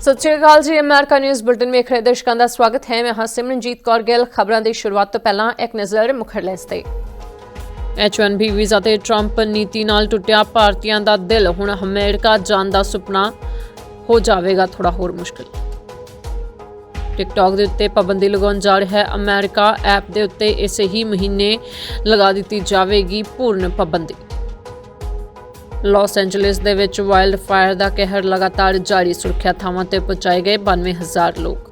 ਸਤਿ ਸ਼੍ਰੀ ਅਕਾਲ ਜੀ, America news bulletin ਵਿੱਚ ਖੜੇ ਦਰਸ਼ਕਾਂ ਦਾ ਸਵਾਗਤ ਹੈ। ਮੈਂ ਹਾਂ ਸਿਮਰਨਜੀਤ ਕੌਰ ਗਿੱਲ। ਖਬਰਾਂ ਦੀ ਸ਼ੁਰੂਆਤ ਤੋਂ ਪਹਿਲਾਂ ਇੱਕ ਨਜ਼ਰ ਮੁੱਖ ਹੈਡਲਾਈਨਸ ਤੇ। H1B ਵੀਜ਼ਾ ਤੇ ਟਰੰਪ ਨੀਤੀ ਨਾਲ ਟੁੱਟਿਆ ਭਾਰਤੀਆਂ ਦਾ ਦਿਲ। ਹੁਣ ਅਮਰੀਕਾ ਜਾਣ ਦਾ ਸੁਪਨਾ ਹੋ ਜਾਵੇਗਾ ਥੋੜਾ ਹੋਰ ਮੁਸ਼ਕਲ। ਟਿਕਟੌਕ ਦੇ ਉੱਤੇ ਪਾਬੰਦੀ ਲਗਾਉਣ ਜਾ ਰਿਹਾ ਹੈ ਅਮਰੀਕਾ। ਐਪ ਦੇ ਉੱਤੇ ਇਸੇ ਹੀ ਮਹੀਨੇ ਲਗਾ ਦਿੱਤੀ ਜਾਵੇਗੀ ਪੂਰਨ ਪਾਬੰਦੀ। ਲਾਸ ਐਂਜਲਿਸ ਦੇ ਵਿੱਚ ਵਾਈਲਡ ਫਾਇਰ ਦਾ ਕਹਿਰ ਲਗਾਤਾਰ ਜਾਰੀ ਸੁਰੱਖਿਆ ਥਾਵਾਂ ਤੇ ਪਹੁੰਚਾਏ ਗਏ 92000 ਲੋਕ।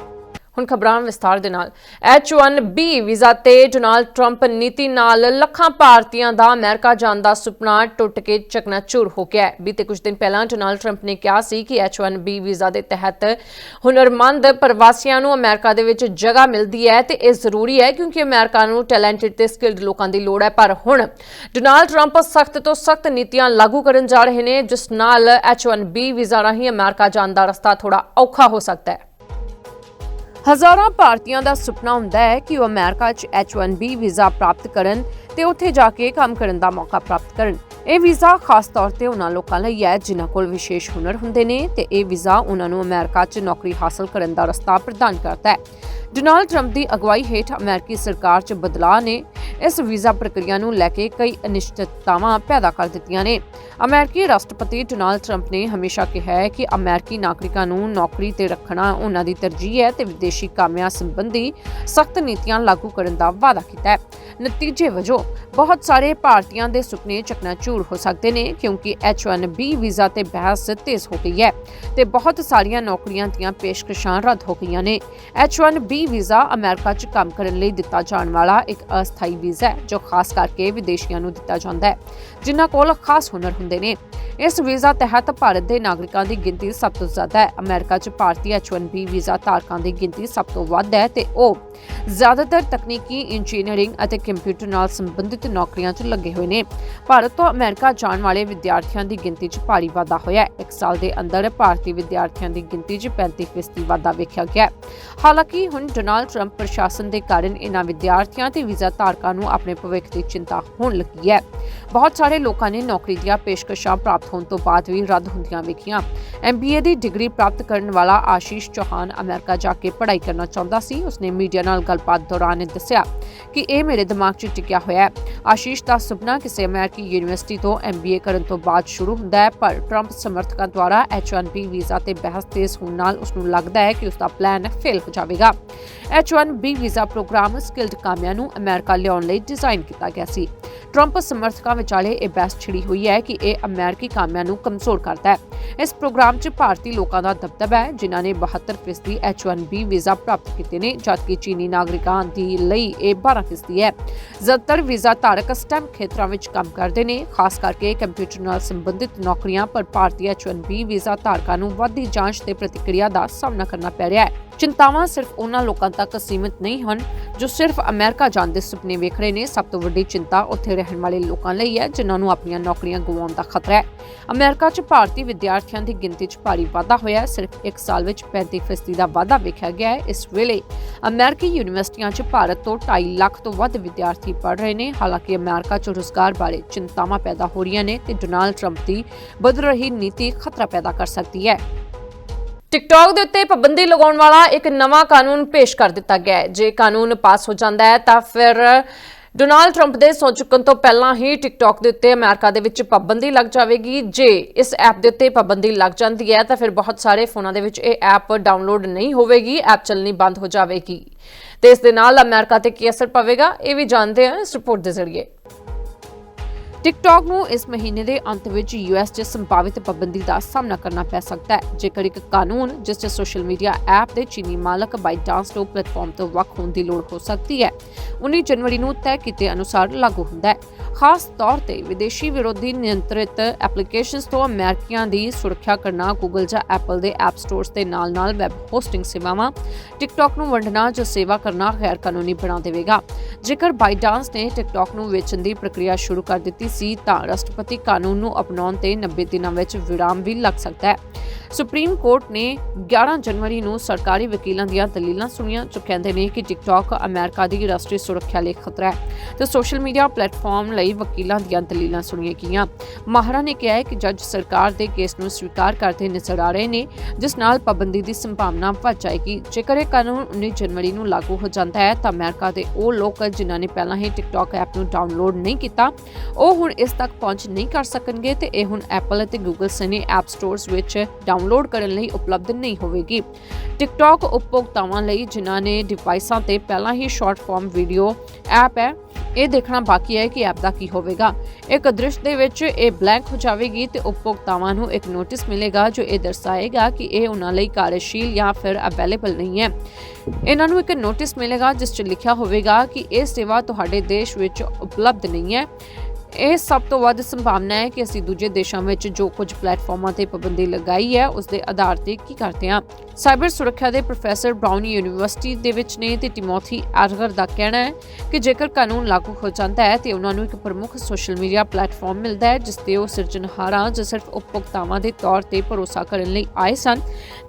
ਹੁਣ ਖਬਰਾਂ ਵਿਸਥਾਰ ਦੇ ਨਾਲ। H1B ਵੀਜ਼ਾ ਤੇ ਡੋਨਾਲਡ ਟਰੰਪ ਨੀਤੀ ਨਾਲ ਲੱਖਾਂ ਭਾਰਤੀਆਂ ਦਾ ਅਮਰੀਕਾ ਜਾਣ ਦਾ ਸੁਪਨਾ ਟੁੱਟ ਕੇ ਚਕਨਾਚੂਰ ਹੋ ਗਿਆ ਹੈ। ਬੀਤੇ ਕੁਝ ਦਿਨ ਪਹਿਲਾਂ ਡੋਨਾਲਡ ਟਰੰਪ ਨੇ ਕਿਹਾ ਸੀ ਕਿ H1B ਵੀਜ਼ਾ ਦੇ ਤਹਿਤ ਹੁਨਰਮੰਦ ਪ੍ਰਵਾਸੀਆਂ ਨੂੰ ਅਮਰੀਕਾ ਦੇ ਵਿੱਚ ਜਗ੍ਹਾ ਮਿਲਦੀ ਹੈ ਤੇ ਇਹ ਜ਼ਰੂਰੀ ਹੈ ਕਿਉਂਕਿ ਅਮਰੀਕਾ ਨੂੰ ਟੈਲੈਂਟਡ ਤੇ ਸਕਿਲਡ ਲੋਕਾਂ ਦੀ ਲੋੜ ਹੈ। ਪਰ ਹੁਣ ਡੋਨਾਲਡ ਟਰੰਪ ਸਖਤ ਤੋਂ ਸਖਤ ਨੀਤੀਆਂ ਲਾਗੂ ਕਰਨ ਜਾ ਰਹੇ ਨੇ, ਜਿਸ ਨਾਲ H1B ਵੀਜ਼ਾ ਰਾਹੀਂ ਅਮਰੀਕਾ ਜਾਣ ਦਾ ਰਸਤਾ ਥੋੜਾ ਔਖਾ ਹੋ ਸਕਦਾ ਹੈ। ਹਜ਼ਾਰਾਂ ਭਾਰਤੀਆਂ ਦਾ ਸੁਪਨਾ ਹੁੰਦਾ ਹੈ ਕਿ ਉਹ ਅਮਰੀਕਾ 'ਚ H1B ਵੀਜ਼ਾ ਪ੍ਰਾਪਤ ਕਰਨ ਤੇ ਉੱਥੇ ਜਾ ਕੇ ਕੰਮ ਕਰਨ ਦਾ ਮੌਕਾ ਪ੍ਰਾਪਤ ਕਰਨ। ਇਹ ਵੀਜ਼ਾ ਖਾਸ ਤੌਰ ਤੇ ਉਹਨਾਂ ਲੋਕਾਂ ਲਈ ਹੈ ਜਿਨ੍ਹਾਂ ਕੋਲ ਵਿਸ਼ੇਸ਼ ਹੁਨਰ ਹੁੰਦੇ ਨੇ ਤੇ ਇਹ ਵੀਜ਼ਾ ਉਹਨਾਂ ਨੂੰ ਅਮਰੀਕਾ 'ਚ ਨੌਕਰੀ ਹਾਸਲ ਕਰਨ ਦਾ ਰਸਤਾ ਪ੍ਰਦਾਨ ਕਰਦਾ ਹੈ। ਡੋਨਾਲਡ ਟਰੰਪ ਦੀ ਅਗਵਾਈ ਹੇਠ ਅਮਰੀਕੀ ਸਰਕਾਰ 'ਚ ਬਦਲਾਅ ਨੇ ਇਸ ਵੀਜ਼ਾ ਪ੍ਰਕਿਰਿਆ ਨੂੰ ਲੈ ਕੇ ਕਈ ਅਨਿਸ਼ਚਿਤਤਾਵਾਂ ਪੈਦਾ ਕਰ ਦਿੱਤੀਆਂ ਨੇ। ਅਮਰੀਕੀ ਰਾਸ਼ਟਰਪਤੀ ਡੋਨਾਲਡ ਟਰੰਪ ਨੇ ਹਮੇਸ਼ਾ ਕਿਹਾ ਹੈ ਕਿ ਅਮਰੀਕੀ ਨਾਗਰਿਕਾਂ ਨੂੰ ਨੌਕਰੀ ਤੇ ਰੱਖਣਾ ਉਹਨਾਂ ਦੀ ਤਰਜੀਹ ਹੈ ਤੇ ਵਿਦੇਸ਼ੀ ਕਾਮਿਆਂ ਸੰਬੰਧੀ ਸਖਤ ਨੀਤੀਆਂ ਲਾਗੂ ਕਰਨ ਦਾ ਵਾਅਦਾ ਕੀਤਾ ਹੈ। ਨਤੀਜੇ ਵਜੋਂ ਬਹੁਤ ਸਾਰੇ ਭਾਰਤੀਆਂ ਦੇ ਸੁਪਨੇ ਚਕਨਾਚੂਰ ਹੋ ਸਕਦੇ ਨੇ ਕਿਉਂਕਿ H1B ਵੀਜ਼ਾ ਤੇ ਬਹਿਸ ਤੇਜ਼ ਹੋ ਗਈ ਹੈ ਤੇ ਬਹੁਤ ਸਾਰੀਆਂ ਨੌਕਰੀਆਂ ਦੀਆਂ ਪੇਸ਼ਕਸ਼ਾਂ ਰੱਦ ਹੋ ਗਈਆਂ ਨੇ। H1B ਵੀਜ਼ਾ ਅਮਰੀਕਾ 'ਚ ਕੰਮ ਕਰਨ ਲਈ ਦਿੱਤਾ ਜਾਣ ਵਾਲਾ ਇੱਕ ਅਸਥਾਈ ਵੀਜ਼ਾ ਹੈ, ਜੋ ਖਾਸ ਕਰਕੇ ਵਿਦੇਸ਼ੀਆਂ ਨੂੰ ਦਿੱਤਾ ਜਾਂਦਾ ਹੈ, ਜਿਨ੍ਹਾਂ ਕੋਲ ਖਾਸ ਹੁਨਰ ਹੁੰਦੇ ਨੇ। ਇਸ ਵੀਜ਼ਾ ਤਹਿਤ ਭਾਰਤ ਦੇ ਨਾਗਰਿਕਾਂ ਦੀ ਗਿਣਤੀ ਸਭ ਤੋਂ ਜ਼ਿਆਦਾ ਹੈ। ਅਮਰੀਕਾ 'ਚ ਭਾਰਤੀ H1B ਵੀਜ਼ਾ ਧਾਰਕਾਂ ਦੀ ਗਿਣਤੀ ਸਭ ਤੋਂ ਵੱਧ ਹੈ ਤੇ ਉਹ ਜ਼ਿਆਦਾਤਰ ਤਕਨੀਕੀ ਇੰਜੀਨੀਅਰਿੰਗ ਅਤੇ ਕੰਪਿਊਟਰ ਨਾਲ ਸੰਬੰਧਿਤ ਨੌਕਰੀਆਂ 'ਚ ਲੱਗੇ ਹੋਏ ਨੇ। ਭਾਰਤ ਤੋਂ ਅਮਰੀਕਾ ਜਾਣ ਵਾਲੇ ਵਿਦਿਆਰਥੀਆਂ ਦੀ ਗਿਣਤੀ 'ਚ ਭਾਰੀ ਵਾਧਾ ਹੋਇਆ ਹੈ। ਇੱਕ ਸਾਲ ਦੇ ਅੰਦਰ ਭਾਰਤੀ ਵਿਦਿਆਰਥੀਆਂ ਦੀ ਗਿਣਤੀ 'ਚ 35% ਵਾਧਾ ਵੇਖਿਆ ਗਿਆ ਹਾਲਾਂਕਿ ਹੁਣ ਡੋਨਾਲਡ ਟਰੰਪ ਪ੍ਰਸ਼ਾਸਨ ਦੇ ਕਾਰਨ ਇਹਨਾਂ ਵਿਦਿਆਰਥੀਆਂ ਤੇ ਵੀਜ਼ਾ ਧਾਰਕਾਂ ਨੂੰ ਆਪਣੇ ਭਵਿੱਖ ਦੀ ਚਿੰਤਾ ਹੋਣ ਲੱਗੀ ਹੈ। ਬਹੁਤ ਸਾਰੇ ਲੋਕਾਂ ਨੇ ਨੌਕਰੀ ਦੀਆਂ ਪੇਸ਼ਕਸ਼ਾਂ ਪ੍ਰਾਪਤ ਹੋਣ ਤੋਂ ਬਾਅਦ ਵੀ ਰੱਦ ਹੁੰਦੀਆਂ ਵੇਖੀਆਂ। MBA ਦੀ ਡਿਗਰੀ ਪ੍ਰਾਪਤ ਕਰਨ ਵਾਲਾ ਆਸ਼ੀਸ਼ ਚੌਹਾਨ ਅਮਰੀਕਾ ਜਾ ਕੇ ਪੜ੍ਹਾਈ ਕਰਨਾ ਚਾਹੁੰਦਾ ਸੀ। ਉਸਨੇ ਮੀਡੀਆ ਨਾਲ ਗੱਲਬਾਤ ਦੌਰਾਨ ਦੱਸਿਆ ਕਿ ਇਹ ਮੇਰੇ ਦਿਮਾਗ 'ਚ ਟਿਕਿਆ ਹੋਇਆ ਹੈ। ਆਸ਼ੀਸ਼ ਦਾ ਸੁਪਨਾ ਕਿਸੇ ਅਮਰੀਕੀ ਯੂਨੀਵਰਸਿਟੀ ਤੋਂ MBA ਕਰਨ ਤੋਂ ਬਾਅਦ ਸ਼ੁਰੂ ਹੁੰਦਾ ਹੈ, ਪਰ ਟਰੰਪ ਸਮਰਥਕਾਂ ਦੁਆਰਾ H1B ਵੀਜ਼ਾ ਤੇ ਬਹਿਸ ਤੇਜ਼ ਹੋਣ ਨਾਲ ਉਸ ਨੂੰ ਲੱਗਦਾ ਹੈ ਕਿ ਉਸ ਦਾ ਪਲਾਨ ਫੇਲ ਹੋ ਜਾਵੇਗਾ। H1B ਵੀਜ਼ਾ ਪ੍ਰੋਗਰਾਮ ਸਕਿਲਡ ਕਾਮਿਆਂ ਨੂੰ ਅਮਰੀਕਾ ਲਿਆਉਣ ਲਈ ਡਿਜ਼ਾਈਨ ਕੀਤਾ ਗਿਆ ਸੀ। ਟਰੰਪ ਸਮਰਥਕਾਂ ਵਿਚਾਲੇ ਇਹ ਬਹਿਸ ਛਿੜੀ ਹੋਈ ਹੈ ਕਿ ਇਹ ਅਮਰੀਕੀ ਕਾਮਿਆਂ ਨੂੰ ਕਮਜ਼ੋਰ ਕਰਦਾ ਹੈ। ਇਸ ਪ੍ਰੋਗਰਾਮ 'ਚ ਭਾਰਤੀ ਲੋਕਾਂ ਦਾ ਦਬਦਬਾ ਹੈ, ਜਿਨ੍ਹਾਂ ਨੇ 72% H1B ਵੀਜ਼ਾ ਪ੍ਰਾਪਤ ਕੀਤੇ ਨੇ, ਜਦਕਿ ਚੀਨੀ ਨਾਗਰਿਕਾਂ ਦੀ ਲਈ ਇਹ 12% ਹੈ। ਜ਼ਿਆਦਾਤਰ ਵੀਜ਼ਾ ਧਾਰਕ ਸਟੈਮ ਖੇਤਰਾਂ ਵਿੱਚ ਕੰਮ ਕਰਦੇ ਨੇ, ਖਾਸ ਕਰਕੇ ਕੰਪਿਊਟਰ ਨਾਲ ਸੰਬੰਧਿਤ ਨੌਕਰੀਆਂ, ਪਰ ਭਾਰਤੀ H1B ਵੀਜ਼ਾ ਧਾਰਕਾਂ ਨੂੰ ਵੱਧਦੀ ਜਾਂਚ ਤੇ ਪ੍ਰਤੀਕਿਰਿਆ ਦਾ ਸਾਹਮਣਾ ਕਰਨਾ ਪੈ ਰਿਹਾ ਹੈ। ਚਿੰਤਾਵਾਂ ਸਿਰਫ ਉਹਨਾਂ ਲੋਕਾਂ ਤੱਕ ਸੀਮਿਤ ਨਹੀਂ ਹਨ ਜੋ ਸਿਰਫ ਅਮਰੀਕਾ ਜਾਣ ਦੇ ਸੁਪਨੇ ਵੇਖ ਰਹੇ ਨੇ। ਸਭ ਤੋਂ ਵੱਡੀ ਚਿੰਤਾ ਉੱਥੇ ਰਹਿਣ ਵਾਲੇ ਲੋਕਾਂ ਲਈ ਹੈ, ਜਿਨ੍ਹਾਂ ਨੂੰ ਆਪਣੀਆਂ ਨੌਕਰੀਆਂ ਗਵਾਉਣ ਦਾ ਖਤਰਾ ਹੈ। ਅਮਰੀਕਾ 'ਚ ਭਾਰਤੀ ਵਿਦਿਆਰਥੀਆਂ ਦੀ ਗਿਣਤੀ 'ਚ ਭਾਰੀ ਵਾਧਾ ਹੋਇਆ ਹੈ। ਸਿਰਫ ਇੱਕ ਸਾਲ ਵਿੱਚ 35% ਦਾ ਵਾਧਾ ਵੇਖਿਆ ਗਿਆ ਹੈ। ਇਸ ਵੇਲੇ ਅਮਰੀਕੀ ਯੂਨੀਵਰਸਿਟੀਆਂ 'ਚ ਭਾਰਤ ਤੋਂ 2.5 ਲੱਖ ਤੋਂ ਵੱਧ ਵਿਦਿਆਰਥੀ ਪੜ੍ਹ ਰਹੇ ਨੇ। ਹਾਲਾਂਕਿ ਅਮਰੀਕਾ 'ਚ ਰੁਜ਼ਗਾਰ ਬਾਰੇ ਚਿੰਤਾਵਾਂ ਪੈਦਾ ਹੋ ਰਹੀਆਂ ਨੇ ਤੇ ਡੋਨਾਲਡ ਟਰੰਪ ਦੀ ਬਦਲ ਰਹੀ ਨੀਤੀ ਖਤਰਾ ਪੈਦਾ ਕਰ ਸਕਦੀ ਹੈ। ਟਿਕਟੌਕ ਦੇ ਉੱਤੇ ਪਾਬੰਦੀ ਲਗਾਉਣ ਵਾਲਾ ਇੱਕ ਨਵਾਂ ਕਾਨੂੰਨ ਪੇਸ਼ ਕਰ ਦਿੱਤਾ ਗਿਆ ਹੈ। ਜੇ ਕਾਨੂੰਨ ਪਾਸ ਹੋ ਜਾਂਦਾ ਹੈ, ਤਾਂ ਫਿਰ ਡੋਨਾਲਡ ਟਰੰਪ ਦੇ ਸਹੁੰ ਚੁੱਕਣ ਤੋਂ ਪਹਿਲਾਂ ਹੀ ਟਿਕਟੌਕ ਦੇ ਉੱਤੇ ਅਮਰੀਕਾ ਦੇ ਵਿੱਚ ਪਾਬੰਦੀ ਲੱਗ ਜਾਵੇਗੀ। ਜੇ ਇਸ ਐਪ ਦੇ ਉੱਤੇ ਪਾਬੰਦੀ ਲੱਗ ਜਾਂਦੀ ਹੈ, ਤਾਂ ਫਿਰ ਬਹੁਤ ਸਾਰੇ ਫੋਨਾਂ ਦੇ ਵਿੱਚ ਇਹ ਐਪ ਡਾਊਨਲੋਡ ਨਹੀਂ ਹੋਵੇਗੀ, ਐਪ ਚੱਲਣੀ ਬੰਦ ਹੋ ਜਾਵੇਗੀ। ਤੇ ਇਸ ਦੇ ਨਾਲ ਅਮਰੀਕਾ ਤੇ ਕੀ ਅਸਰ ਪਵੇਗਾ, ਇਹ ਵੀ ਜਾਣਦੇ ਹਾਂ ਇਸ ਰਿਪੋਰਟ ਦੇ ਜ਼ਰੀਏ। ਟਿਕਟੌਕ ਨੂੰ ਇਸ ਮਹੀਨੇ ਦੇ ਅੰਤ ਵਿੱਚ ਯੂਐਸ 'ਚ ਸੰਭਾਵਿਤ ਪਾਬੰਦੀ ਦਾ ਸਾਹਮਣਾ ਕਰਨਾ ਪੈ ਸਕਦਾ ਹੈ। ਜੇਕਰ ਇੱਕ ਕਾਨੂੰਨ, ਜਿਸ 'ਚ ਸੋਸ਼ਲ ਮੀਡੀਆ ਐਪ ਦੇ ਚੀਨੀ ਮਾਲਕ ਬਾਈਟਾਂਸ ਤੋਂ ਪਲੇਟਫਾਰਮ ਤੋਂ ਵੱਖ ਹੋਣ ਦੀ ਲੋੜ ਹੋ ਸਕਦੀ ਹੈ 19 ਜਨਵਰੀ ਨੂੰ ਤੈਅ ਕੀਤੇ ਅਨੁਸਾਰ ਲਾਗੂ ਹੁੰਦਾ ਹੈ। ਖਾਸ ਤੌਰ ਤੇ ਵਿਦੇਸ਼ੀ ਵਿਰੋਧੀ ਨਿਯੰਤਰਿਤ ਐਪਲੀਕੇਸ਼ਨਸ ਤੋਂ ਅਮਰੀਕੀਆਂ ਦੀ ਸੁਰੱਖਿਆ ਕਰਨਾ ਗੂਗਲ ਜਾਂ ਐਪਲ ਦੇ ਐਪ ਸਟੋਰਸ ਦੇ ਨਾਲ-ਨਾਲ ਵੈਬ ਹੋਸਟਿੰਗ ਸੇਵਾਵਾਂ ਟਿਕਟੌਕ ਨੂੰ ਵੰਡਣਾ ਜਾਂ ਸੇਵਾ ਕਰਨਾ ਗੈਰ ਕਾਨੂੰਨੀ ਬਣਾ ਦੇਵੇਗਾ। ਜੇਕਰ ਬਾਈਡਾਂਸ ਨੇ ਟਿਕਟੌਕ ਨੂੰ ਵੇਚਣ ਦੀ ਪ੍ਰਕਿਰਿਆ ਸ਼ੁਰੂ ਕਰ ਦਿੱਤੀ ਸੀ ਤਾਂ ਰਾਸ਼ਟਰਪਤੀ ਕਾਨੂੰਨ ਨੂੰ ਅਪਣਾਉਣ ਤੇ 90 ਦਿਨਾਂ ਵਿੱਚ ਵਿਰਾਮ ਵੀ ਲੱਗ ਸਕਦਾ ਹੈ। ਸੁਪਰੀਮ ਕੋਰਟ ਨੇ 11 ਜਨਵਰੀ ਨੂੰ ਸਰਕਾਰੀ ਵਕੀਲਾਂ ਦੀਆਂ ਦਲੀਲਾਂ ਸੁਣੀਆਂ, ਜੋ ਕਹਿੰਦੇ ਨੇ ਕਿ ਟਿਕਟੌਕ ਅਮਰੀਕਾ ਦੀ ਰਾਸ਼ਟਰੀ ਸੁਰੱਖਿਆ ਲਈ ਖਤਰਾ ਹੈ। ਤੇ ਸੋਸ਼ਲ ਮੀਡੀਆ ਪਲੇਟਫਾਰਮ ਲਈ ਵਕੀਲਾਂ ਦੀਆਂ ਦਲੀਲਾਂ ਸੁਣੀਆਂ ਗਈਆਂ। ਮਾਹਰਾਂ ਨੇ ਕਿਹਾ ਹੈ ਕਿ ਜੱਜ ਸਰਕਾਰ ਦੇ ਕੇਸ ਨੂੰ ਸਵੀਕਾਰ ਕਰਦੇ ਨਜ਼ਰ ਆ ਰਹੇ ਨੇ, ਜਿਸ ਨਾਲ ਪਾਬੰਦੀ ਦੀ ਸੰਭਾਵਨਾ ਵੱਧ ਜਾਏਗੀ। ਜੇਕਰ ਇਹ ਕਾਨੂੰਨ 19 ਜਨਵਰੀ ਨੂੰ ਲਾਗੂ ਹੋ ਜਾਂਦਾ ਹੈ, ਤਾਂ ਅਮਰੀਕਾ ਦੇ ਉਹ ਲੋਕ ਜਿਨ੍ਹਾਂ ਨੇ ਪਹਿਲਾਂ ਹੀ ਟਿਕਟੌਕ ਐਪ ਨੂੰ ਡਾਊਨਲੋਡ ਨਹੀਂ ਕੀਤਾ। ਉਹ ਹੁਣ ਇਸ ਤੱਕ ਪਹੁੰਚ ਨਹੀਂ ਕਰ ਸਕਣਗੇ ਤੇ ਇਹ ਹੁਣ ਐਪਲ ਅਤੇ ਗੂਗਲ ਸਨੇ ਐਪ ਸਟੋਰਸ ਵਿੱਚ ਡਾਊਨਲੋਡ ਕਰਨ ਲਈ ਉਪਲਬਧ ਨਹੀਂ ਹੋਵੇਗੀ। ਟਿਕਟੌਕ ਉਪਭੋਗਤਾਵਾਂ ਲਈ ਜਿਨ੍ਹਾਂ ਨੇ ਡਿਵਾਈਸਾਂ ਤੇ ਪਹਿਲਾਂ ਹੀ ਸ਼ਾਰਟ ਫਾਰਮ ਵੀਡੀਓ ਐਪ ਹੈ, ਇਹ ਦੇਖਣਾ ਬਾਕੀ ਹੈ ਕਿ ਐਪ ਦਾ ਕੀ ਹੋਵੇਗਾ। ਇੱਕ ਦ੍ਰਿਸ਼ ਦੇ ਵਿੱਚ ਇਹ ਬਲੈਂਕ ਹੋ ਜਾਵੇਗੀ ਤੇ ਉਪਭੋਗਤਾਵਾਂ ਨੂੰ ਇੱਕ ਨੋਟਿਸ ਮਿਲੇਗਾ ਜੋ ਇਹ ਦਰਸਾਏਗਾ ਕਿ ਇਹ ਉਹਨਾਂ ਲਈ ਕਾਰਜਸ਼ੀਲ ਜਾਂ ਫਿਰ ਅਵੇਲੇਬਲ ਨਹੀਂ ਹੈ। ਇਹਨਾਂ ਨੂੰ ਇੱਕ ਨੋਟਿਸ ਮਿਲੇਗਾ ਜਿਸ 'ਚ ਲਿਖਿਆ ਹੋਵੇਗਾ ਕਿ ਇਹ ਸੇਵਾ ਤੁਹਾਡੇ ਦੇਸ਼ ਵਿੱਚ ਉਪਲਬਧ ਨਹੀਂ ਹੈ। ਇਹ ਸਭ ਤੋਂ ਵੱਧ ਸੰਭਾਵਨਾ ਹੈ ਕਿ ਅਸੀਂ ਦੂਜੇ ਦੇਸ਼ਾਂ ਵਿੱਚ ਜੋ ਕੁਝ ਪਲੇਟਫਾਰਮਾਂ ਤੇ ਪਾਬੰਦੀ ਲਗਾਈ ਹੈ, ਉਸ ਦੇ ਆਧਾਰ ਤੇ ਕੀ ਕਰਦੇ ਹਾਂ। ਸਾਈਬਰ ਸੁਰੱਖਿਆ ਦੇ ਪ੍ਰੋਫੈਸਰ ਬ੍ਰਾਊਨ ਯੂਨੀਵਰਸਿਟੀ ਦੇ ਵਿੱਚ ਨੇ ਤੇ ਟਿਮੋਥੀ ਐਡਗਰ ਦਾ ਕਹਿਣਾ ਹੈ ਕਿ ਜੇਕਰ ਕਾਨੂੰਨ ਲਾਗੂ ਹੋ ਜਾਂਦਾ ਹੈ, ਤੇ ਉਹਨਾਂ ਨੂੰ ਇੱਕ ਪ੍ਰਮੁੱਖ ਸੋਸ਼ਲ ਮੀਡੀਆ ਪਲੇਟਫਾਰਮ ਮਿਲਦਾ ਹੈ, ਜਿਸ ਤੇ ਉਹ ਸਿਰਜਣਹਾਰਾਂ ਜਾਂ ਸਿਰਫ ਉਪਭੋਗਤਾਵਾਂ ਦੇ ਤੌਰ ਤੇ ਭਰੋਸਾ ਕਰਨ ਲਈ ਆਏ ਸਨ,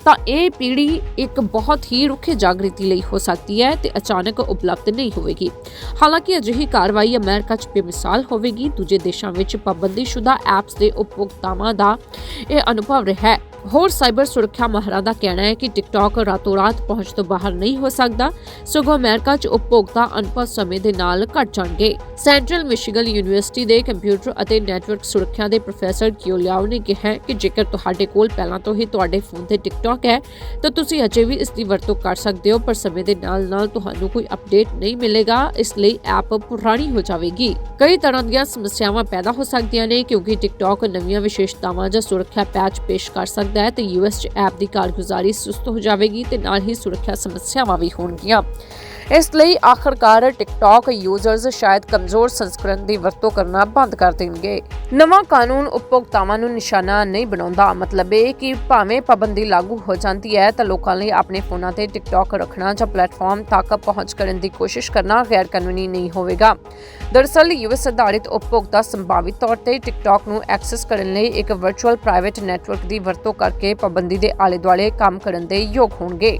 ਤਾਂ ਇਹ ਪੀੜ੍ਹੀ ਇੱਕ ਬਹੁਤ ਹੀ ਰੁੱਖੇ ਜਾਗ੍ਰਿਤੀ ਲਈ ਹੋ ਸਕਦੀ ਹੈ ਤੇ ਅਚਾਨਕ ਉਪਲਬਧ ਨਹੀਂ ਹੋਵੇਗੀ। ਹਾਲਾਂਕਿ ਅਜਿਹੀ ਕਾਰਵਾਈ ਅਮਰੀਕਾ 'ਚ ਬੇਮਿਸਾਲ ਹੋਵੇਗੀ ਦੂਜੇ ਦੇਸ਼ਾਂ ਵਿੱਚ ਪਾਬੰਦੀਸ਼ੁਦਾ ਐਪਸ ਦੇ ਉਪਭੋਗਤਾਵਾਂ ਦਾ ਇਹ ਅਨੁਭਵ ਰਿਹਾ ਹੈ। ਹੋਰ ਸਾਈਬਰ ਸੁਰੱਖਿਆ ਮਾਹਿਰਾਂ ਦਾ ਕਹਿਣਾ ਹੈ ਕਿ ਟਿਕਟੌਕ ਰਾਤੋਂ-ਰਾਤ ਪਹੁੰਚ ਤੋਂ ਬਾਹਰ ਨਹੀਂ ਹੋ ਸਕਦਾ। ਸਗੋਂ ਅਮਰੀਕਾ 'ਚ ਉਪਭੋਗਤਾ ਅਨੁਭਵ ਸਮੇਂ ਦੇ ਨਾਲ ਘਟ ਜਾਣਗੇ। ਸੈਂਟਰਲ ਮਿਸ਼ੀਗਨ ਯੂਨੀਵਰਸਿਟੀ ਦੇ ਕੰਪਿਊਟਰ ਅਤੇ ਨੈਟਵਰਕ ਸੁਰੱਖਿਆ ਦੇ ਪ੍ਰੋਫੈਸਰ ਕਿਓਲਿਆਓ ਨੇ ਕਿਹਾ ਕਿ ਜੇਕਰ ਤੁਹਾਡੇ ਕੋਲ ਪਹਿਲਾਂ ਤੋਂ ਹੀ ਤੁਹਾਡੇ ਫੋਨ ਤੇ ਟਿਕਟੌਕ ਹੈ, ਤਾਂ ਤੁਸੀਂ ਅਜੇ ਵੀ ਇਸ ਦੀ ਵਰਤੋਂ ਕਰ ਸਕਦੇ ਹੋ, ਪਰ ਸਮੇਂ ਦੇ ਨਾਲ-ਨਾਲ ਤੁਹਾਨੂੰ ਕੋਈ ਅਪਡੇਟ ਨਹੀਂ ਮਿਲੇਗਾ। ਇਸ ਲਈ ਐਪ ਪੁਰਾਣੀ ਹੋ ਜਾਵੇਗੀ। ਕਈ ਤਰ੍ਹਾਂ ਦੀਆਂ ਸਮੱਸਿਆਵਾਂ ਪੈਦਾ ਹੋ ਸਕਦੀਆਂ ਨੇ ਕਿਉਂਕਿ ਟਿਕਟੌਕ ਨਵੀਆਂ ਵਿਸ਼ੇਸ਼ਤਾਵਾਂ ਜਾਂ ਸੁਰੱਖਿਆ ਪੈਚ ਪੇਸ਼ ਕਰ ਸਕਦਾ ਹੈ, ਤੇ ਯੂਐਸ 'ਚ ਐਪ ਦੀ ਕਾਰਗੁਜ਼ਾਰੀ ਸੁਸਤ ਹੋ ਜਾਵੇਗੀ ਤੇ ਨਾਲ ਹੀ ਸੁਰੱਖਿਆ ਸਮੱਸਿਆਵਾਂ ਵੀ ਹੋਣਗੀਆਂ। ਇਸ ਲਈ ਆਖਰਕਾਰ ਟਿਕਟੌਕ ਯੂਜ਼ਰਸ ਸ਼ਾਇਦ ਕਮਜ਼ੋਰ ਸੰਸਕਰਣ ਦੀ ਵਰਤੋਂ ਕਰਨਾ ਬੰਦ ਕਰ ਦੇਣਗੇ। ਨਵਾਂ ਕਾਨੂੰਨ ਉਪਭੋਗਤਾਵਾਂ ਨੂੰ ਨਿਸ਼ਾਨਾ ਨਹੀਂ ਬਣਾਉਂਦਾ। ਮਤਲਬ ਇਹ ਕਿ ਭਾਵੇਂ ਪਾਬੰਦੀ ਲਾਗੂ ਹੋ ਜਾਂਦੀ ਹੈ, ਤਾਂ ਲੋਕਾਂ ਲਈ ਆਪਣੇ ਫੋਨਾਂ ਤੇ ਟਿਕਟੌਕ ਰੱਖਣਾ ਜਾਂ ਪਲੇਟਫਾਰਮ ਤੱਕ ਪਹੁੰਚ ਕਰਨ ਦੀ ਕੋਸ਼ਿਸ਼ ਕਰਨਾ ਗੈਰ ਕਾਨੂੰਨੀ ਨਹੀਂ ਹੋਵੇਗਾ। ਦਰਅਸਲ, ਯੂਐਸ ਆਧਾਰਿਤ ਉਪਭੋਗਤਾ ਸੰਭਾਵਿਤ ਤੌਰ ਤੇ ਟਿਕਟੌਕ ਨੂੰ ਐਕਸੈਸ ਕਰਨ ਲਈ ਇੱਕ ਵਰਚੁਅਲ ਪ੍ਰਾਈਵੇਟ ਨੈਟਵਰਕ ਦੀ ਵਰਤੋਂ ਕਰਕੇ ਪਾਬੰਦੀ ਦੇ ਆਲੇ-ਦੁਆਲੇ ਕੰਮ ਕਰਨ ਦੇ ਯੋਗ ਹੋਣਗੇ।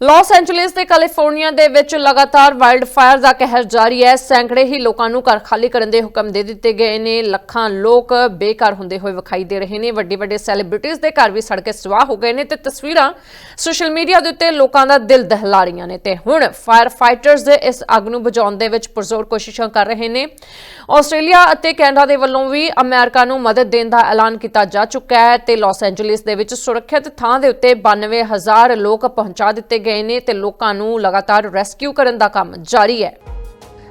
ਲਾਸ ਐਂਜਲਿਸ ਤੇ ਕੈਲੀਫੋਰਨੀਆ ਦੇ ਵਿੱਚ ਲਗਾਤਾਰ ਵਾਈਲਡ ਫਾਇਰ ਦਾ ਕਹਿਰ ਜਾਰੀ ਹੈ। ਸੈਂਕੜੇ ਹੀ ਲੋਕਾਂ ਨੂੰ ਘਰ ਖਾਲੀ ਕਰਨ ਦੇ ਹੁਕਮ ਦੇ ਦਿੱਤੇ ਗਏ ਨੇ। ਲੱਖਾਂ ਲੋਕ ਬੇਘਰ ਹੁੰਦੇ ਹੋਏ ਵਿਖਾਈ ਦੇ ਰਹੇ ਨੇ। ਵੱਡੇ ਵੱਡੇ ਸੈਲੀਬ੍ਰਿਟੀਜ਼ ਦੇ ਘਰ ਵੀ ਸੜ ਕੇ ਸਵਾਹ ਹੋ ਗਏ ਨੇ ਤੇ ਤਸਵੀਰਾਂ ਸੋਸ਼ਲ ਮੀਡੀਆ ਦੇ ਉੱਤੇ ਲੋਕਾਂ ਦਾ ਦਿਲ ਦਹਿਲਾ ਰਹੀਆਂ ਨੇ ਤੇ ਹੁਣ ਫਾਇਰ ਫਾਈਟਰਸ ਦੇ ਇਸ ਅੱਗ ਨੂੰ ਬੁਝਾਉਣ ਦੇ ਵਿੱਚ ਪੁਰਜ਼ੋਰ ਕੋਸ਼ਿਸ਼ਾਂ ਕਰ ਰਹੇ ਨੇ। ਆਸਟ੍ਰੇਲੀਆ ਅਤੇ ਕੈਨੇਡਾ ਦੇ ਵੱਲੋਂ ਵੀ ਅਮਰੀਕਾ ਨੂੰ ਮਦਦ ਦੇਣ ਦਾ ਐਲਾਨ ਕੀਤਾ ਜਾ ਚੁੱਕਾ ਹੈ ਤੇ ਲਾਸ ਐਂਜਲਿਸ ਦੇ ਵਿੱਚ ਸੁਰੱਖਿਅਤ ਥਾਂ ਦੇ ਉੱਤੇ 92000 ਲੋਕ ਪਹੁੰਚਾ ਦਿੱਤੇ ਗਏ ਨੇ ਤੇ ਲੋਕਾਂ ਨੂੰ ਲਗਾਤਾਰ ਰੈਸਕਿਊ ਕਰਨ ਦਾ ਕੰਮ ਜਾਰੀ ਹੈ।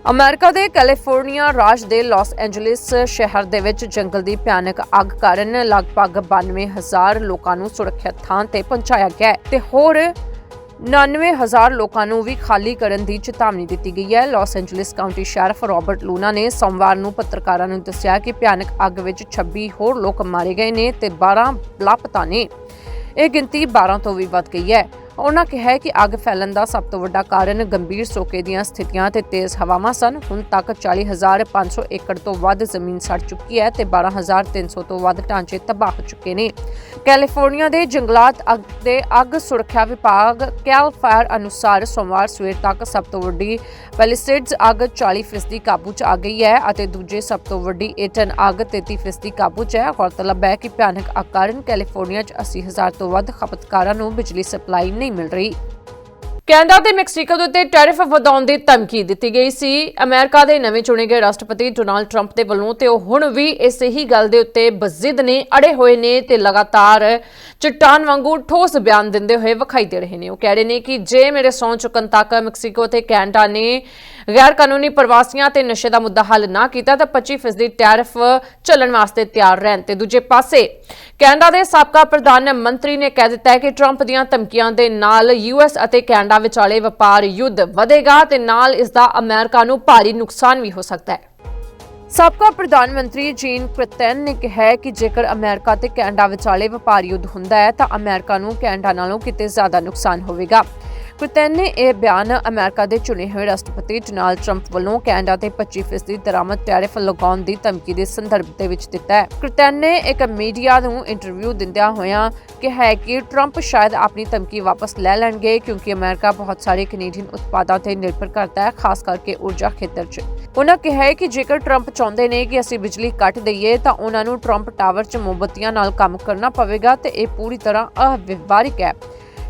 ਅਮਰੀਕਾ ਦੇ ਕੈਲੀਫੋਰਨੀਆ ਰਾਜ ਦੇ ਲਾਸ ਐਂਜਲਿਸ ਸ਼ਹਿਰ ਦੇ ਵਿੱਚ ਜੰਗਲ ਦੀ ਭਿਆਨਕ ਅੱਗ ਕਾਰਨ ਲਗਭਗ 92000 ਲੋਕਾਂ ਨੂੰ ਸੁਰੱਖਿਅਤ ਥਾਂ ਤੇ ਪਹੁੰਚਾਇਆ ਗਿਆ ਹੈ ਤੇ ਹੋਰ 99000 ਲੋਕਾਂ ਨੂੰ ਵੀ ਖਾਲੀ ਕਰਨ ਦੀ ਚੇਤਾਵਨੀ ਦਿੱਤੀ ਗਈ ਹੈ। Los Angeles County sheriff Robert Luna ਨੇ ਸੋਮਵਾਰ ਨੂੰ ਪੱਤਰਕਾਰਾਂ ਨੂੰ ਦੱਸਿਆ ਕਿ ਭਿਆਨਕ ਅੱਗ ਵਿੱਚ 26 ਹੋਰ ਲੋਕ ਮਾਰੇ ਗਏ ਨੇ ਤੇ 12 ਲਾਪਤਾ ਨੇ। ਇਹ ਗਿਣਤੀ 12 ਤੋਂ ਵੀ ਵੱਧ ਗਈ ਹੈ। ਉਹਨਾਂ ਕਿਹਾ ਕਿ ਅੱਗ ਫੈਲਣ ਦਾ ਸਭ ਤੋਂ ਵੱਡਾ ਕਾਰਨ ਗੰਭੀਰ ਸੋਕੇ ਦੀਆਂ ਸਥਿਤੀਆਂ ਤੇ ਤੇਜ਼ ਹਵਾਵਾਂ ਸਨ। ਹੁਣ ਤੱਕ 40500 ਏਕੜ ਤੋਂ ਵੱਧ ਜ਼ਮੀਨ ਸੜ ਚੁੱਕੀ ਹੈ ਤੇ 12300 ਤੋਂ ਵੱਧ ਢਾਂਚੇ ਤਬਾਹ ਹੋ ਚੁੱਕੇ ਨੇ। ਕੈਲੀਫੋਰਨੀਆ ਦੇ ਜੰਗਲਾਤ ਅੱਗ ਦੇ ਅੱਗ ਸੁਰੱਖਿਆ ਵਿਭਾਗ ਕੈਲ ਫਾਇਰ ਅਨੁਸਾਰ ਸੋਮਵਾਰ ਸਵੇਰ ਤੱਕ ਸਭ ਤੋਂ ਵੱਡੀ ਪੈਲਿਸੇਡਸ ਅੱਗ 40% ਕਾਬੂ 'ਚ ਆ ਗਈ ਹੈ ਅਤੇ ਦੂਜੇ ਸਭ ਤੋਂ ਵੱਡੀ ਏਟਨ ਅੱਗ 33% ਕਾਬੂ 'ਚ ਹੈ। ਗੌਰਤਲਬ ਹੈ ਕਿ ਭਿਆਨਕ ਅੱਗ ਕਾਰਨ ਕੈਲੀਫੋਰਨੀਆ 'ਚ 80000 ਤੋਂ ਵੱਧ ਖਪਤਕਾਰਾਂ ਨੂੰ ਬਿਜਲੀ ਸਪਲਾਈ ਨਹੀਂ ਮਿਲ ਰਹੀ। ਕੈਨੇਡਾ ਤੇ ਮੈਕਸੀਕੋ ਦੇ ਉੱਤੇ ਟੈਰਿਫ ਵਧਾਉਣ ਦੀ ਧਮਕੀ ਦਿੱਤੀ ਗਈ ਸੀ। ਅਮਰੀਕਾ ਦੇ ਨਵੇਂ ਚੁਣੇ ਗਏ ਰਾਸ਼ਟਰਪਤੀ ਡੋਨਾਲਡ ਟਰੰਪ ਦੇ ਵੱਲੋਂ ਤੇ ਉਹ ਹੁਣ ਵੀ ਇਸੇ ਹੀ ਗੱਲ ਦੇ ਉੱਤੇ ਬਜ਼ਿੱਦ ਨੇ, ਅੜੇ ਹੋਏ ਨੇ ਤੇ ਲਗਾਤਾਰ ਚਟਾਨ ਵਾਂਗੂ ਠੋਸ ਬਿਆਨ ਦਿੰਦੇ ਹੋਏ ਵਿਖਾਈ ਦੇ ਰਹੇ ਨੇ। ਉਹ ਕਹਿ ਰਹੇ ਨੇ ਕਿ ਜੇ ਮੇਰੇ ਸੌਂ ਚੁੱਕਣ ਤੱਕ ਮੈਕਸੀਕੋ ਤੇ ਕੈਨੇਡਾ ਨੇ ਗੈਰ ਕਾਨੂੰਨੀ ਪ੍ਰਵਾਸੀਆਂ ਤੇ ਨਸ਼ੇ ਦਾ ਮੁੱਦਾ ਹੱਲ ਨਾ ਕੀਤਾ, ਤਾਂ 25% ਦੀ ਟੈਰਿਫ ਚੱਲਣ ਵਾਸਤੇ ਤਿਆਰ ਰਹਿਣ ਤੇ ਦੂਜੇ ਪਾਸੇ ਕੈਨੇਡਾ ਦੇ ਸਾਬਕਾ ਪ੍ਰਧਾਨ ਮੰਤਰੀ ਨੇ ਕਹਿ ਦਿੱਤਾ ਹੈ ਕਿ ਟਰੰਪ ਦੀਆਂ ਧਮਕੀਆਂ ਦੇ ਨਾਲ ਯੂਐਸ ਅਤੇ ਕੈਨੇਡਾ ਵਿਚਾਲੇ ਵਪਾਰ ਯੁੱਧ ਵਧੇਗਾ ਤੇ ਨਾਲ ਇਸ ਦਾ ਅਮਰੀਕਾ ਨੂੰ ਭਾਰੀ ਨੁਕਸਾਨ ਵੀ ਹੋ ਸਕਦਾ ਹੈ। ਸਾਬਕਾ ਪ੍ਰਧਾਨ ਮੰਤਰੀ ਜੀਨ ਕ੍ਰਿਤਨ ਨੇ ਕਿਹਾ ਕਿ ਜੇਕਰ ਅਮਰੀਕਾ ਤੇ ਕੈਨੇਡਾ ਵਿਚਾਲੇ ਵਪਾਰ ਯੁੱਧ ਹੁੰਦਾ ਹੈ ਤਾਂ ਅਮਰੀਕਾ ਨੂੰ ਕੈਨੇਡਾ ਨਾਲੋਂ ਕਿਤੇ ਜ਼ਿਆਦਾ ਨੁਕਸਾਨ ਹੋਵੇਗਾ। ਕੁਤੈਨ ਨੇ ਇਹ ਬਿਆਨ ਅਮਰੀਕਾ ਦੇ ਚੁਣੇ ਹੋਏ ਰਾਸ਼ਟਰਪਤੀ ਡੋਨਾਲਡ ਟਰੰਪ ਵੱਲੋਂ ਕੈਨੇਡਾ ਤੇ 25% ਦਰਾਮਦ ਟੈਰਿਫ ਲਗਾਉਣ ਦੀ ਧਮਕੀ ਦੇ ਸੰਦਰਭ ਦੇ ਵਿੱਚ ਦਿੱਤਾ ਹੈ। ਕੁਤੈਨ ਨੇ ਇੱਕ ਮੀਡੀਆ ਨੂੰ ਇੰਟਰਵਿਊ ਦਿੰਦਿਆਂ ਹੋਇਆਂ ਕਿਹਾ ਕਿ ਟਰੰਪ ਸ਼ਾਇਦ ਆਪਣੀ ਧਮਕੀ ਵਾਪਸ ਲੈ ਲੈਣਗੇ ਕਿਉਂਕਿ ਅਮਰੀਕਾ ਬਹੁਤ ਸਾਰੇ ਕੈਨੇਡੀਅਨ ਉਤਪਾਦਾਂ ਤੇ ਨਿਰਭਰ ਕਰਦਾ ਹੈ, ਖਾਸ ਕਰਕੇ ਊਰਜਾ ਖੇਤਰ 'ਚ। ਉਹਨਾਂ ਕਿਹਾ ਕਿ ਜੇਕਰ ਟਰੰਪ ਚਾਹੁੰਦੇ ਨੇ ਕਿ ਅਸੀਂ ਬਿਜਲੀ ਕੱਟ ਦਈਏ ਤਾਂ ਉਹਨਾਂ ਨੂੰ ਟਰੰਪ ਟਾਵਰ 'ਚ ਮੋਮਬੱਤੀਆਂ ਨਾਲ ਕੰਮ ਕਰਨਾ ਪਵੇਗਾ ਤੇ ਇਹ ਪੂਰੀ ਤਰ੍ਹਾਂ ਅਵਿਵਹਾਰਿਕ ਹੈ।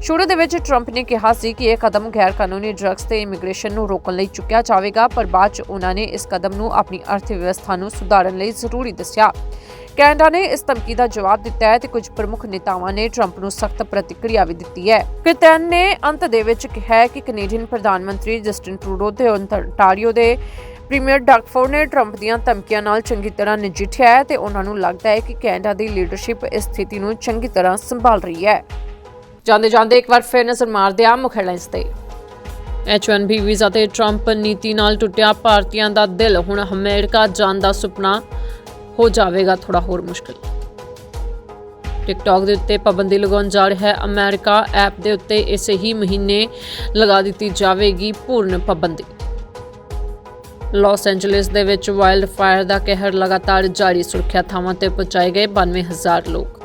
ਸ਼ੁਰੂ ਦੇ ਵਿੱਚ ਟਰੰਪ ਨੇ ਕਿਹਾ ਸੀ ਕਿ ਇਹ ਕਦਮ ਗੈਰ ਕਾਨੂੰਨੀ ਡਰੱਗਸ ਤੇ ਇਮੀਗ੍ਰੇਸ਼ਨ ਨੂੰ ਰੋਕਣ ਲਈ ਚੁੱਕਿਆ ਜਾਵੇਗਾ, ਪਰ ਬਾਅਦ 'ਚ ਉਹਨਾਂ ਨੇ ਇਸ ਕਦਮ ਨੂੰ ਆਪਣੀ ਅਰਥ ਵਿਵਸਥਾ ਨੂੰ ਸੁਧਾਰਨ ਲਈ ਜ਼ਰੂਰੀ ਦੱਸਿਆ। ਕੈਨੇਡਾ ਨੇ ਇਸ ਧਮਕੀ ਦਾ ਜਵਾਬ ਦਿੱਤਾ ਹੈ ਤੇ ਕੁਝ ਪ੍ਰਮੁੱਖ ਨੇਤਾਵਾਂ ਨੇ ਟਰੰਪ ਨੂੰ ਸਖਤ ਪ੍ਰਤੀਕਿਰਿਆ ਵੀ ਦਿੱਤੀ ਹੈ। ਕ੍ਰਿਤਨ ਨੇ ਅੰਤ ਦੇ ਵਿੱਚ ਕਿਹਾ ਕਿ ਕੈਨੇਡੀਅਨ ਪ੍ਰਧਾਨ ਮੰਤਰੀ ਜਸਟਿਨ ਟਰੂਡੋ ਤੇ ontario ਦੇ ਪ੍ਰੀਮੀਅਰ ਡਗਫੋਰਡ ਨੇ ਟਰੰਪ ਦੀਆਂ ਧਮਕੀਆਂ ਨਾਲ ਚੰਗੀ ਤਰ੍ਹਾਂ ਨਜਿੱਠਿਆ ਹੈ ਤੇ ਉਹਨਾਂ ਨੂੰ ਲੱਗਦਾ ਹੈ ਕਿ ਕੈਨੇਡਾ ਦੀ ਲੀਡਰਸ਼ਿਪ ਇਸ ਸਥਿਤੀ ਨੂੰ ਚੰਗੀ ਤਰ੍ਹਾਂ ਸੰਭਾਲ ਰਹੀ ਹੈ। ਜਾਂਦੇ ਜਾਂਦੇ ਇੱਕ ਵਾਰ ਫਿਰ ਨਜ਼ਰ ਮਾਰਦੇ ਆ ਮੁੱਖ ਹੈਡਲਾਈਨਸ ਤੇ। H1B ਵੀਜ਼ਾ ਤੇ ਟਰੰਪ ਨੀਤੀ ਨਾਲ ਟੁੱਟਿਆ ਭਾਰਤੀਆਂ ਦਾ ਦਿਲ। ਹੁਣ ਅਮਰੀਕਾ ਜਾਣ ਦਾ ਸੁਪਨਾ ਹੋ ਜਾਵੇਗਾ ਥੋੜਾ ਹੋਰ ਮੁਸ਼ਕਲ। ਟਿਕਟੌਕ ਦੇ ਉੱਤੇ ਪਾਬੰਦੀ ਲਗਾਉਣ ਜਾ ਰਿਹਾ ਹੈ। ਅਮਰੀਕਾ ਐਪ ਦੇ ਉੱਤੇ ਇਸੇ ਹੀ ਮਹੀਨੇ ਲਗਾ ਦਿੱਤੀ ਜਾਵੇਗੀ ਪੂਰਨ ਪਾਬੰਦੀ। ਲਾਸ ਐਂਜਲਿਸ ਦੇ ਵਿੱਚ ਵਾਈਲਡ ਫਾਇਰ ਦਾ ਕਹਿਰ ਲਗਾਤਾਰ ਜਾਰੀ। ਸੁਰੱਖਿਆ ਥਾਵਾਂ ਤੇ ਪਹੁੰਚਾਏ ਗਏ 92000 ਲੋਕ।